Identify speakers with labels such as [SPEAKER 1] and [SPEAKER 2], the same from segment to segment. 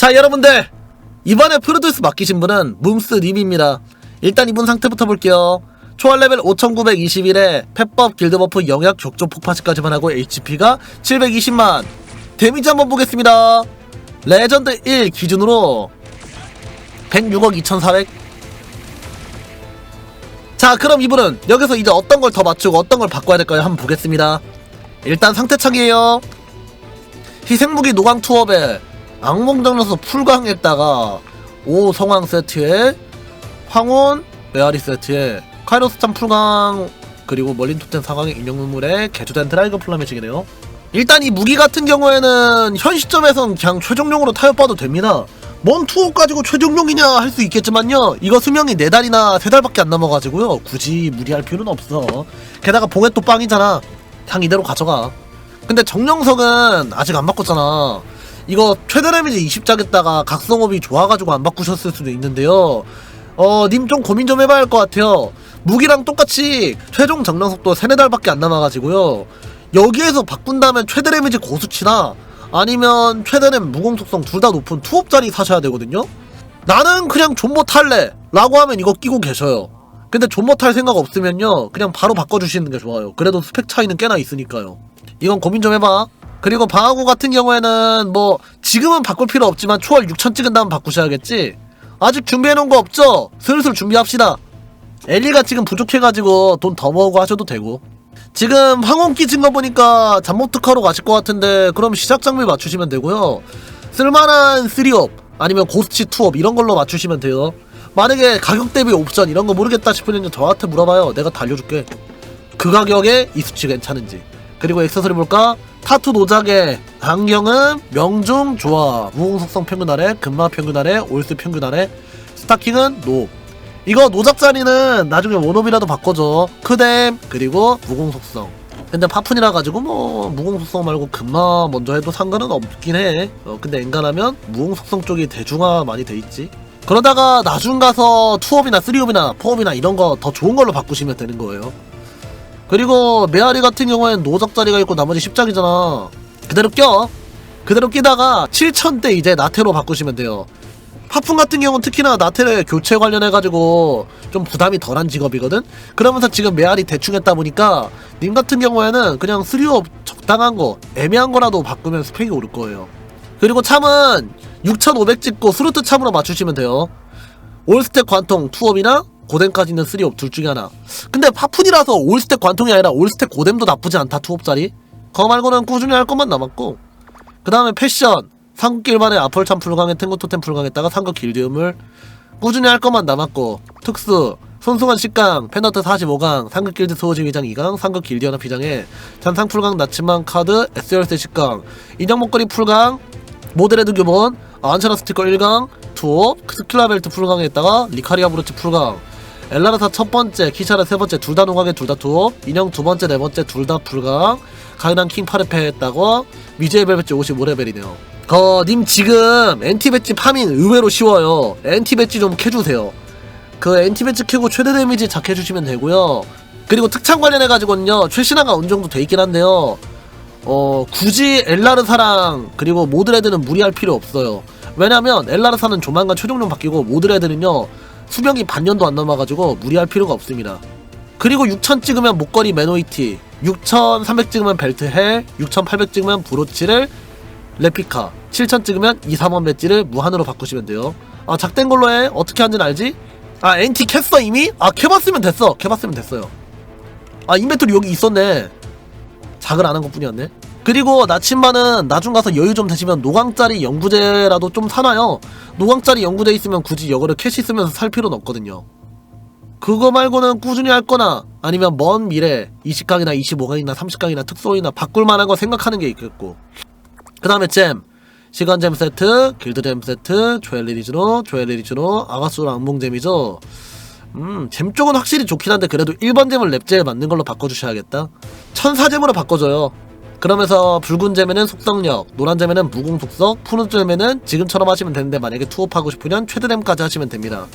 [SPEAKER 1] 자 여러분들. 이번에 프로듀스 맡기신 분은 뭉스님입니다. 일단 이분 상태부터 볼게요. 초월 레벨 5921에 펫법 길드 버프 영약 격조 폭파시까지만 하고 HP가 720만. 데미지 한번 보겠습니다. 레전드 1 기준으로 106억 2400 자 그럼 이분은 여기서 이제 어떤 걸 더 맞추고 어떤 걸 바꿔야 될까요? 한번 보겠습니다. 일단 상태 창이에요. 희생무기 노강 투업에 악몽 장로서 풀강했다가 오 성황 세트에 황혼 메아리 세트에 카이로스탄 풀강 그리고 멀린 토텐 사강의 인형 눈물에 개조된 드라이거 플라메식이네요. 일단 이 무기 같은 경우에는 현 시점에선 그냥 최종용으로 타협봐도 됩니다. 뭔 투어 가지고 최종용이냐 할 수 있겠지만요. 이거 수명이 4달이나 3달밖에 안 남아가지고요. 굳이 무리할 필요는 없어. 게다가 봉해 또 빵이잖아. 그냥 이대로 가져가. 근데 정령석은 아직 안 바꿨잖아 이거 최대 데미지 20짜겠다가 각성업이 좋아가지고 안 바꾸셨을 수도 있는데요. 어 님 좀 고민 좀 해봐야 할 것 같아요. 무기랑 똑같이 최종 정령석도 3, 4달밖에 안 남아가지고요. 여기에서 바꾼다면 최대 데미지 고수치나 아니면 최대는 무공 속성 둘 다 높은 투업짜리 사셔야 되거든요. 나는 그냥 존버 탈래 라고 하면 이거 끼고 계셔요. 근데 존버 탈 생각 없으면요. 그냥 바로 바꿔주시는 게 좋아요. 그래도 스펙 차이는 꽤나 있으니까요. 이건 고민 좀 해봐 그리고 방어구 같은 경우에는 뭐 지금은 바꿀 필요 없지만 초월 6천 찍은 다음 바꾸셔야겠지? 아직 준비해놓은 거 없죠? 슬슬 준비합시다. 엘리가 지금 부족해가지고 돈 더 모으고 하셔도 되고. 지금 황혼기 증거 보니까 잠못 특화로 가실 것 같은데 그럼 시작 장비 맞추시면 되고요. 쓸만한 3업 아니면 고스치 투업 이런 걸로 맞추시면 돼요. 만약에 가격 대비 옵션 이런 거 모르겠다 싶으면 저한테 물어봐요. 내가 달려줄게. 그 가격에 이 수치 괜찮은지. 그리고 액세서리 볼까? 타투 노작의 안경은 명중 좋아 무공속성 평균 아래 금마 평균 아래 올스 평균 아래 스타킹은 노. 이거 노작자리는 나중에 원업이라도 바꿔줘. 크뎀 그리고 무공속성. 근데 파푼이라 가지고 뭐 무공속성 말고 금마 먼저 해도 상관은 없긴 해. 어, 근데 엔간하면 무공속성 쪽이 대중화 많이 돼 있지. 그러다가 나중 가서 투업이나 쓰리업이나 포업이나 이런 거 더 좋은 걸로 바꾸시면 되는 거예요 그리고 메아리 같은 경우에는 노적자리가 있고 나머지 십작이잖아. 그대로 껴. 그대로 끼다가 7천대 이제 나태로 바꾸시면 돼요. 파풍 같은 경우는 특히나 나태를 교체 관련해가지고 좀 부담이 덜한 직업이거든? 그러면서 지금 메아리 대충 했다 보니까 님 같은 경우에는 그냥 스리업 적당한 거 애매한 거라도 바꾸면 스펙이 오를 거예요. 그리고 참은 6500 찍고 스루트 참으로 맞추시면 돼요. 올스택 관통 투업이나 고뎀까지는 3업 둘 중에 하나. 근데 파푼이라서 올스택 관통이 아니라 올스택 고뎀도 나쁘지 않다 투업짜리. 그거 말고는 꾸준히 할 것만 남았고. 그 다음에 패션. 상급길만의 아펄참 풀강에 탱고토템 풀강에다가 상급 길드음을 꾸준히 할 것만 남았고. 특수. 손승환 10강 펜너트 45강 상급 길드 소호지 위장 2강 상급 길드 연합 비장에 잔상 풀강 나치만 카드 SRC 10강. 인형 목걸이 풀강 모델헤드 교본 안차나 스티커 1강 투업 스킬라 벨트 풀강에다가 리카리아 브로치 풀강 엘라르타 첫 번째, 키샤라 세 번째 둘 다 농강에 둘 다 투업 인형 두 번째, 네 번째 둘다 풀강. 가이난 킹 파르페 했다고. 미제의 벨벳지 55레벨이네요. 거, 님 지금 엔티 배지 파밍 의외로 쉬워요. 엔티 배지 좀 캐주세요. 그 엔티 배지 캐고 최대 데미지 작해주시면 되고요. 그리고 특창 관련해가지고는요 최신화가 어느 정도 돼 있긴 한데요. 어 굳이 엘라르사랑 그리고 모드레드는 무리할 필요 없어요. 왜냐면 엘라르사는 조만간 최종용 바뀌고 모드레드는요 수명이 반년도 안 넘어가지고 무리할 필요가 없습니다. 그리고 6000 찍으면 목걸이 매노이티 6300 찍으면 벨트 헬 6800 찍으면 브로치를 레피카 7000 찍으면 2, 3원 배지를 무한으로 바꾸시면 돼요. 아 작된 걸로 해. 어떻게 하는지는 알지? 아 엔티 캤어 이미? 아 캐봤으면 됐어. 캐봤으면 됐어요. 아 인벤토리 여기 있었네. 작을 안 한 것 뿐이었네 그리고 나침반은 나중 가서 여유 좀 되시면 노광짜리 영구제라도 좀 사놔요. 노광짜리 영구제 있으면 굳이 이거를 캐시 쓰면서 살 필요는 없거든요. 그거 말고는 꾸준히 할 거나 아니면 먼 미래 20강이나 25강이나 30강이나 특소이나 바꿀 만한 거 생각하는 게 있겠고. 그 다음에 잼. 시간잼 세트 길드잼 세트 조엘리리즈노 조엘리리즈노 아가수랑 악몽잼이죠. 음, 잼 쪽은 확실히 좋긴 한데 그래도 1번 잼을 랩제에 맞는 걸로 바꿔주셔야겠다. 천사잼으로 바꿔줘요. 그러면서 붉은 잼에는 속성력, 노란 잼에는 무공 속성, 푸른 잼에는 지금처럼 하시면 되는데 만약에 투업하고 싶으면 최대잼까지 하시면 됩니다.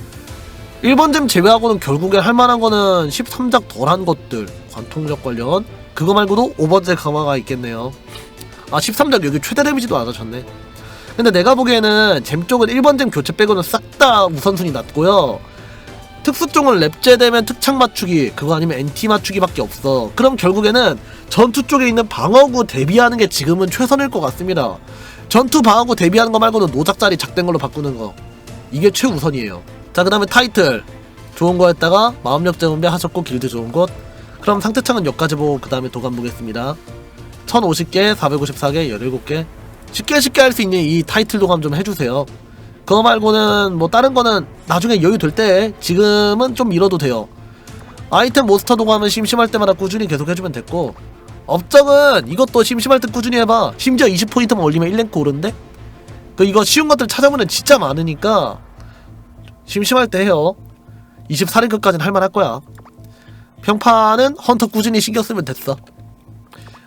[SPEAKER 1] 1번 잼 제외하고는 결국에 할 만한 거는 13작 덜한 것들, 관통력 관련 그거 말고도 5번째 강화가 있겠네요. 아 13작 여기 최대 데미지도 안 하셨네. 근데 내가 보기에는 잼 쪽은 1번 잼 교체 빼고는 싹 다 우선순위 낮고요. 특수 쪽은 랩제 되면 특창 맞추기, 그거 아니면 NT 맞추기밖에 없어. 그럼 결국에는 전투 쪽에 있는 방어구 대비하는 게 지금은 최선일 것 같습니다. 전투 방어구 대비하는 거 말고는 노작자리 작된 걸로 바꾸는 거. 이게 최우선이에요. 자, 그 다음에 타이틀. 좋은 거 했다가 마음력 재운배 하셨고 길드 좋은 곳. 그럼 상태창은 여기까지 보고 그 다음에 도감 보겠습니다. 1050개, 454개, 17개. 쉽게 쉽게 할 수 있는 이 타이틀 도감 좀 해주세요. 그거 말고는 뭐 다른 거는 나중에 여유 될 때 지금은 좀 미뤄도 돼요. 아이템 모스터 도감은 심심할 때마다 꾸준히 계속 해주면 됐고 업적은 이것도 심심할 때 꾸준히 해봐. 심지어 20포인트만 올리면 1랭크 오른데? 그 이거 쉬운 것들 찾아보면 진짜 많으니까 심심할 때 해요. 24랭크까지는 할만할 거야. 평판은 헌터 꾸준히 신경 쓰면 됐어.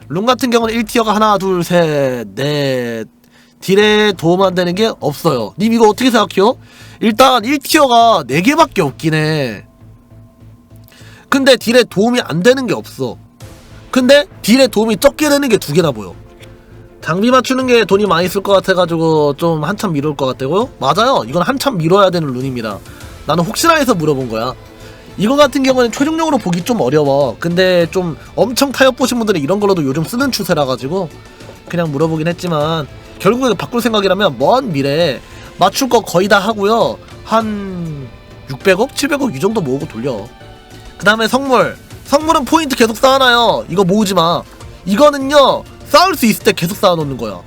[SPEAKER 1] 룸 같은 경우는 1티어가 하나, 둘, 셋, 넷. 딜에 도움 안 되는 게 없어요. 님 이거 어떻게 생각해요? 일단 1티어가 4개밖에 없긴 해. 근데 딜에 도움이 안 되는 게 없어. 근데 딜에 도움이 적게 되는 게 두 개나 보여. 장비 맞추는 게 돈이 많이 쓸 것 같아가지고 좀 한참 미룰 것 같다고요? 맞아요. 이건 한참 미뤄야 되는 룬입니다. 나는 혹시나 해서 물어본 거야. 이거 같은 경우는 최종적으로 보기 좀 어려워. 근데 좀 엄청 타협 보신 분들은 이런 걸로도 요즘 쓰는 추세라 가지고 그냥 물어보긴 했지만 결국에 바꿀 생각이라면 먼 미래에 맞출 거 거의 다 하고요. 한 600억, 700억 이 정도 모으고 돌려. 그 다음에 성물. 성물은 포인트 계속 쌓아놔요. 이거 모으지 마. 이거는요, 쌓을 수 있을 때 계속 쌓아놓는 거야.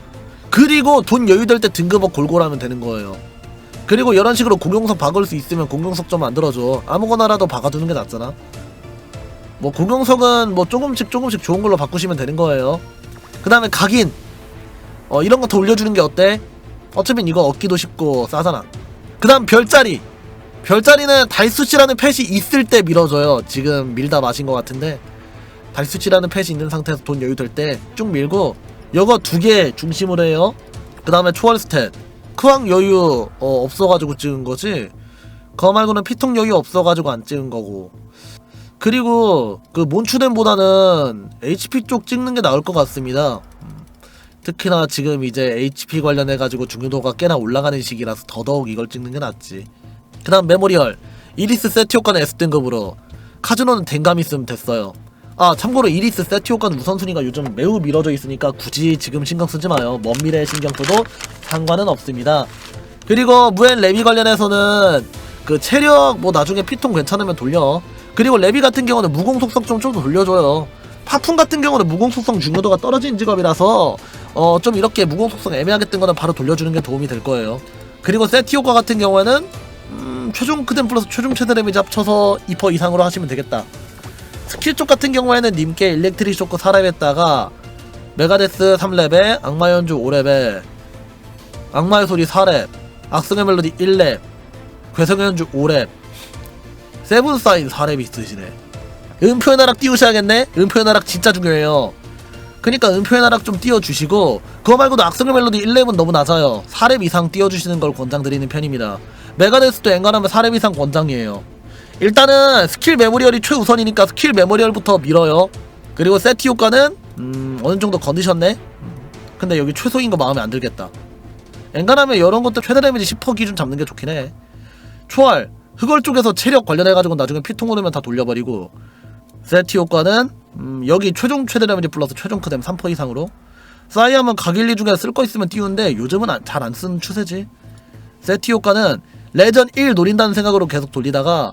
[SPEAKER 1] 그리고 돈 여유될 때 등급업 골고루 하면 되는 거예요. 그리고 이런 식으로 공용석 박을 수 있으면 공용석 좀 만들어줘. 아무거나라도 박아두는 게 낫잖아. 뭐 공용석은 뭐 조금씩 조금씩 좋은 걸로 바꾸시면 되는 거예요. 그 다음에 각인. 어 이런 거 더 올려주는 게 어때? 어차피 이거 얻기도 쉽고 싸잖아. 그 다음 별자리. 별자리는 달수치라는 펫이 있을 때 밀어줘요. 지금 밀다 마신 것 같은데 달수치라는 펫이 있는 상태에서 돈 여유 될 때 쭉 밀고 이거 두 개 중심으로 해요. 그 다음에 초월 스탯. 크왕 여유 어, 없어가지고 찍은 거지. 그거 말고는 피통 여유 없어가지고 안 찍은 거고. 그리고 그 몬추덴보다는 HP 쪽 찍는 게 나을 것 같습니다. 음. 특히나 지금 이제 HP 관련해가지고 중요도가 꽤나 올라가는 시기라서 더더욱 이걸 찍는 게 낫지. 그 다음 메모리얼. 이리스 세트 효과는 S등급으로. 카즈노는 댕감 있으면 됐어요. 아 참고로 이리스 세트 효과는 우선순위가 요즘 매우 미뤄져 있으니까 굳이 지금 신경 쓰지 마요. 먼 미래에 신경 써도 상관은 없습니다. 그리고 무엔 레비 관련해서는 그 체력 뭐 나중에 피통 괜찮으면 돌려. 그리고 레비 같은 경우는 무공 속성 좀 좀 돌려줘요. 파풍 같은 경우는 무공 속성 중요도가 떨어진 직업이라서 어 좀 이렇게 무공 속성 애매하게 뜬 거는 바로 돌려주는 게 도움이 될 거예요. 그리고 세티 효과 같은 경우에는 음, 최종 크뎀 플러스 최종 최대 데미지 합쳐서 2% 이상으로 하시면 되겠다. 스킬 쪽 같은 경우에는 님께 일렉트릭 쇼크 4렙했다가 메가데스 3렙에 악마의 연주 5렙에 악마의 소리 4렙 악성의 멜로디 1렙 괴성의 연주 5렙 세븐 사인 4렙 있으시네. 음표의 나락 띄우셔야겠네? 음표의 나락 진짜 중요해요. 그니까 음표의 나락 좀 띄워주시고 그거 말고도 악성의 멜로디 1렙은 너무 낮아요. 4렙 이상 띄워주시는 걸 권장드리는 편입니다 메가데스도 엔간하면 4렙 이상 권장이에요 일단은 스킬 메모리얼이 최우선이니까 스킬 메모리얼부터 밀어요. 그리고 세트 효과는 음, 어느 정도 건드셨네. 음, 근데 여기 최소인 거 마음에 안 들겠다. 엔간하면 이런 것도 최대 데미지 10% 기준 잡는 게 좋긴 해. 초월 흑월 쪽에서 체력 관련해가지고 나중에 피통 오르면 다 돌려버리고 세트 효과는 음, 여기 최종 최대 데미지 플러스 최종 크뎀 3% 이상으로 사이아몬 가길리 중에 쓸 거 있으면 띄우는데 요즘은 잘 안 쓰는 추세지. 세트 효과는 레전 1 노린다는 생각으로 계속 돌리다가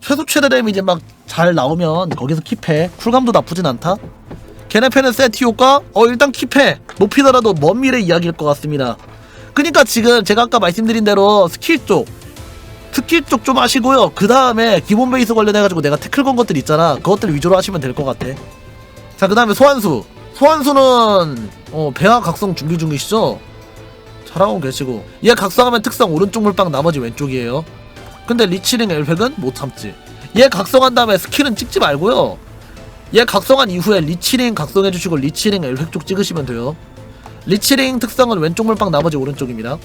[SPEAKER 1] 최소 최대 데미지 막 잘 나오면 거기서 킵해. 쿨감도 나쁘진 않다. 걔네 팬은 세트 효과 어 일단 킵해. 높이더라도 먼 미래 이야기일 것 같습니다. 그니까 지금 제가 아까 말씀드린 대로 스킬 쪽 스킬 쪽 좀 하시고요. 그 다음에 기본 베이스 관련해가지고 내가 태클 건 것들 있잖아. 그것들 위주로 하시면 될 것 같아. 자 그 다음에 소환수. 소환수는 어 배화 각성 준비 중이시죠 잘하고 계시고 얘 각성하면 특성 오른쪽 물방 나머지 왼쪽이에요 근데 리치링 엘팩은 못 참지. 얘 각성한 다음에 스킬은 찍지 말고요. 얘 각성한 이후에 리치링 각성해주시고 리치링 엘팩 쪽 찍으시면 돼요. 리치링 특성은 왼쪽 물방 나머지 오른쪽입니다.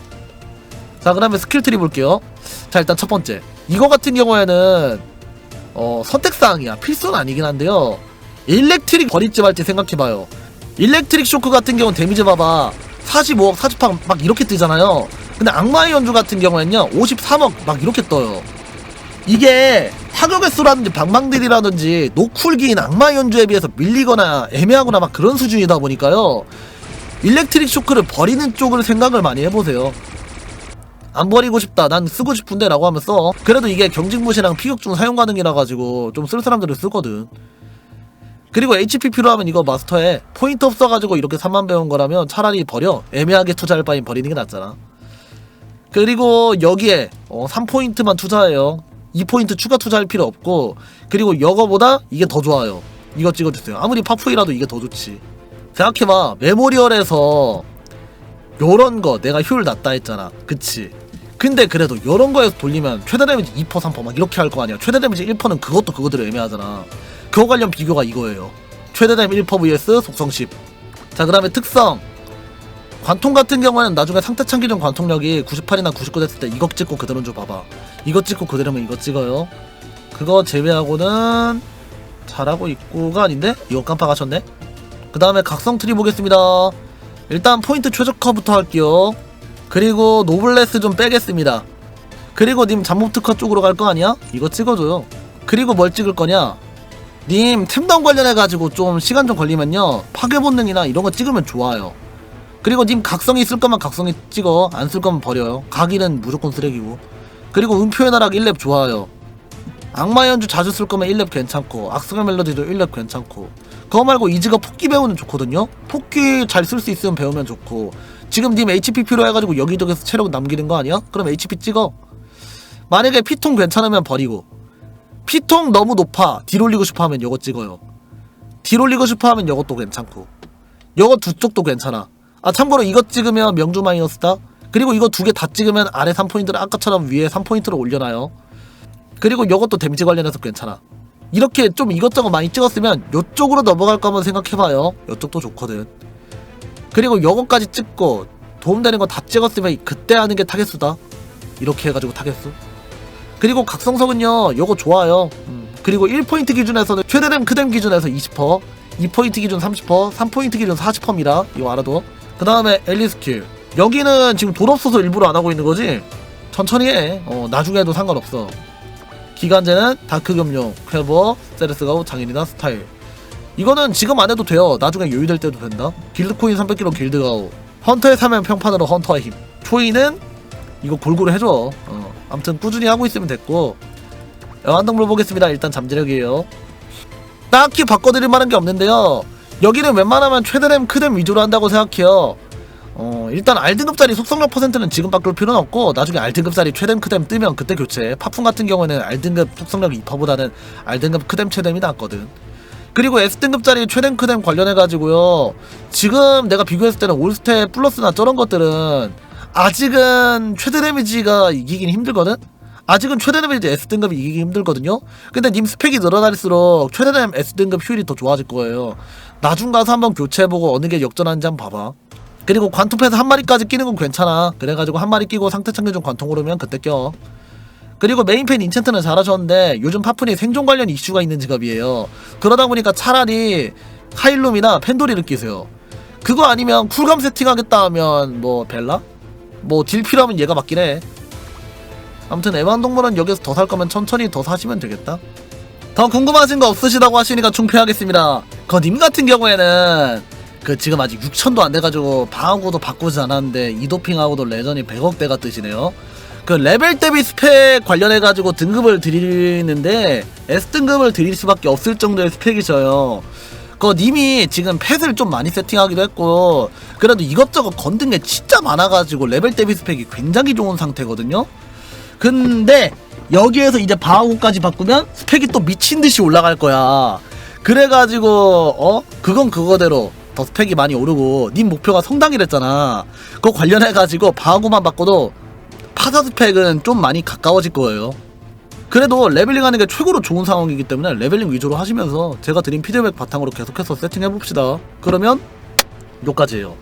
[SPEAKER 1] 자 그 다음에 스킬 트리 볼게요. 자 일단 첫 번째 이거 같은 경우에는 어 선택사항이야 필수는 아니긴 한데요. 일렉트릭 버리지 말지 생각해봐요. 일렉트릭 쇼크 같은 경우는 데미지 봐봐. 45억 48억 막 이렇게 뜨잖아요. 근데 악마의 연주 같은 경우에는요 53억 막 이렇게 떠요. 이게 타격의 수라든지 방망들이라든지 노쿨기인 악마의 연주에 비해서 밀리거나 애매하거나 막 그런 수준이다 보니까요. 일렉트릭 쇼크를 버리는 쪽을 생각을 많이 해보세요. 안 버리고 싶다 난 쓰고 싶은데 라고 하면서 그래도 이게 경직무시랑 피격중 사용 가능이라 가지고 좀 쓸 사람들은 쓰거든 그리고 HP 필요하면 이거 마스터에 포인트 없어가지고 이렇게 3만 배운 거라면 차라리 버려. 애매하게 투자할 바엔 버리는 게 낫잖아. 그리고 여기에 어, 3포인트만 투자해요. 2포인트 추가 투자할 필요 없고 그리고 이거보다 이게 더 좋아요. 이거 찍어주세요. 아무리 파프이라도 이게 더 좋지. 생각해봐. 메모리얼에서 요런 거 내가 효율 낮다 했잖아. 그치? 근데 그래도 요런 거에서 돌리면 최대 데미지 2% 3%막 이렇게 할 거 아니야. 최대 데미지 1%는 그것도 그거대로 애매하잖아 그거 관련 비교가 이거예요. 최대 데미지 1% vs 속성 10 자 그 다음에 특성. 관통 같은 경우에는 나중에 상태 창 기준 관통력이 98이나 99 됐을 때 이거 찍고 그대로인 줄 봐봐. 이거 찍고 그대로면 이거 찍어요. 그거 제외하고는 잘하고 있고가 아닌데? 이거 깜빡하셨네? 그 다음에 각성 트리 보겠습니다. 일단 포인트 최적화부터 할게요. 그리고 노블레스 좀 빼겠습니다. 그리고 님 잠복 특화 쪽으로 갈 거 아니야? 이거 찍어줘요. 그리고 뭘 찍을 거냐 님 템다운 관련해가지고 좀 시간 좀 걸리면요. 파괴 본능이나 이런 거 찍으면 좋아요. 그리고 님 각성이 있을 거면 각성이 찍어. 안 쓸 거면 버려요. 각일은 무조건 쓰레기고. 그리고 음표의 나락 1렙 좋아요. 악마 연주 자주 쓸 거면 1렙 괜찮고 악성의 멜로디도 1렙 괜찮고. 그거 말고 이즈가 폭기 배우는 좋거든요. 폭기 잘 쓸 수 있으면 배우면 좋고. 지금 님 HP 필요해가지고 여기저기서 체력 남기는 거 아니야? 그럼 HP 찍어. 만약에 피통 괜찮으면 버리고 피통 너무 높아. 딜 올리고 싶어 하면 요거 찍어요. 딜 올리고 싶어 하면 요것도 괜찮고. 요거 두 쪽도 괜찮아. 아 참고로 이거 찍으면 명주 마이너스다. 그리고 이거 두 개 다 찍으면 아래 3포인트를 아까처럼 위에 3포인트를 올려놔요. 그리고 요것도 데미지 관련해서 괜찮아. 이렇게 좀 이것저것 많이 찍었으면 요쪽으로 넘어갈 거면 생각해봐요. 요쪽도 좋거든. 그리고 요거까지 찍고 도움되는 거 다 찍었으면 그때 하는 게 타겟수다. 이렇게 해가지고 타겟수 그리고 각성석은요 요거 좋아요. 음, 그리고 1포인트 기준에서는 최대댐 크댐 기준에서 20% 2포인트 기준 30% 3포인트 기준 40%입니다. 이거 알아둬 그 다음에 엘리스킬. 여기는 지금 돈 없어서 일부러 안 하고 있는 거지? 천천히 해. 어, 나중에 해도 상관없어. 기간제는 다크금융, 퀘버, 세레스가우, 장인이나 스타일. 이거는 지금 안 해도 돼요. 나중에 여유될 때도 된다. 길드코인 300kg 길드가우. 헌터의 사면 평판으로 헌터의 힘. 초이는 이거 골고루 해줘. 어, 아무튼 꾸준히 하고 있으면 됐고. 여한동물 보겠습니다. 일단 잠재력이에요. 딱히 바꿔드릴 만한 게 없는데요. 여기는 웬만하면 최대램 크댐 위주로 한다고 생각해요. 어 일단 R등급짜리 속성력 퍼센트는 지금 바꿀 필요는 없고 나중에 R등급짜리 최댐 크댐 뜨면 그때 교체. 파풍 같은 경우에는 R등급 속성력 2%보다는 R등급 크댐 최댐이 낫거든. 그리고 S등급짜리 최댐 크댐 관련해가지고요. 지금 내가 비교했을 때는 올스텝 플러스나 저런 것들은 아직은 최대 데미지가 이기긴 힘들거든? 아직은 최대 데미지 S등급이 이기기 힘들거든요? 근데 님 스펙이 늘어날수록 최대 데미 S등급 효율이 더 좋아질 거예요 나중 가서 한번 교체해보고 어느 게 역전하는지 한번 봐봐 그리고 관통패스 한 마리까지 끼는 건 괜찮아 그래가지고 한 마리 끼고 상태 창조중 관통 오르면 그때 껴 그리고 메인팬 인챈트는 잘하셨는데 요즘 파푼이 생존 관련 이슈가 있는 직업이에요 그러다 보니까 차라리 카일룸이나 펜도리를 끼세요 그거 아니면 쿨감 세팅하겠다 하면 뭐 벨라? 뭐 딜 필요하면 얘가 맞긴 해. 아무튼 애완동물은 여기서 더 살 거면 천천히 더 사시면 되겠다. 더 궁금하신 거 없으시다고 하시니까 충패하겠습니다. 거님 같은 경우에는 그 지금 아직 6천도 안 돼가지고 방어구도 바꾸지 않았는데 이도핑하고도 레전이 100억대가 뜨시네요. 그 레벨 대비 스펙 관련해가지고 등급을 드리는데 S등급을 드릴 수밖에 없을 정도의 스펙이셔요 그 님이 지금 펫을 좀 많이 세팅하기도 했고 그래도 이것저것 건든 게 진짜 많아가지고 레벨 대비 스펙이 굉장히 좋은 상태거든요. 근데 여기에서 이제 방어구까지 바꾸면 스펙이 또 미친 듯이 올라갈 거야. 그래가지고 어? 그건 그거대로 더 스펙이 많이 오르고 님 목표가 성당이랬잖아. 그거 관련해가지고 방어구만 바꿔도 파자 스펙은 좀 많이 가까워질 거예요 그래도 레벨링 하는 게 최고로 좋은 상황이기 때문에 레벨링 위주로 하시면서 제가 드린 피드백 바탕으로 계속해서 세팅해 봅시다. 그러면 요까지예요